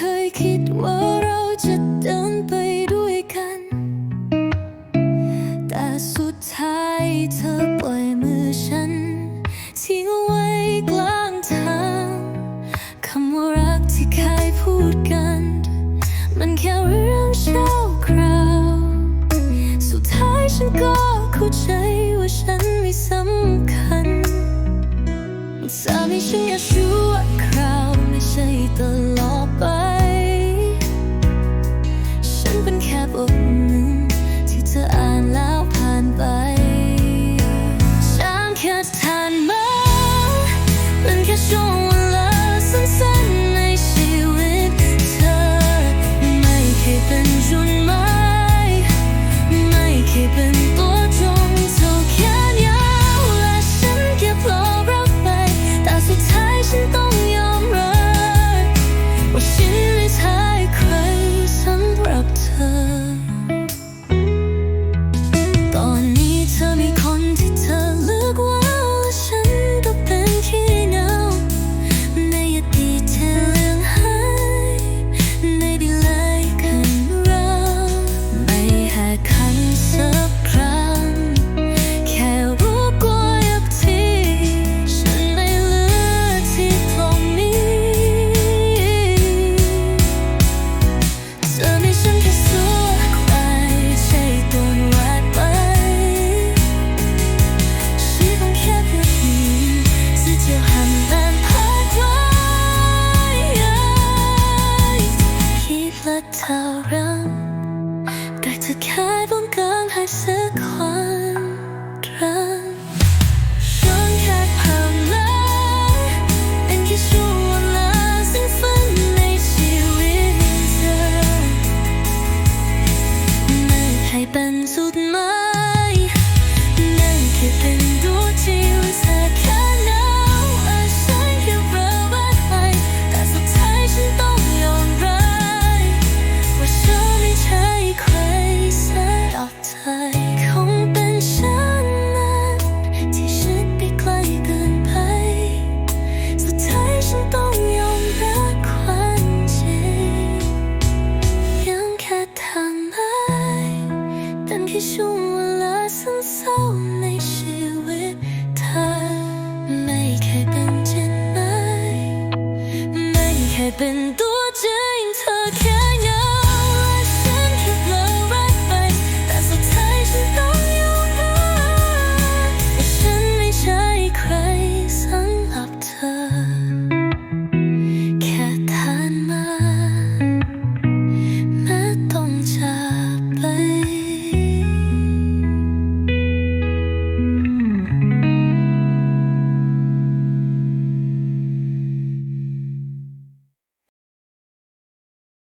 เคยคิดว่าเราจะเดินไปด้วยกัน แต่สุดท้ายเธอปล่อยมือฉัน ทิ้งไว้กลางทางคำว่ารักที่เคยพูดกัน มันแค่เรื่องชั่วคราว สุดท้ายฉันก็เข้าใจว่าฉันไม่สำคัญสามีฉันแค่ชั่วคราวไม่ใช่ตลอดไป archive with her.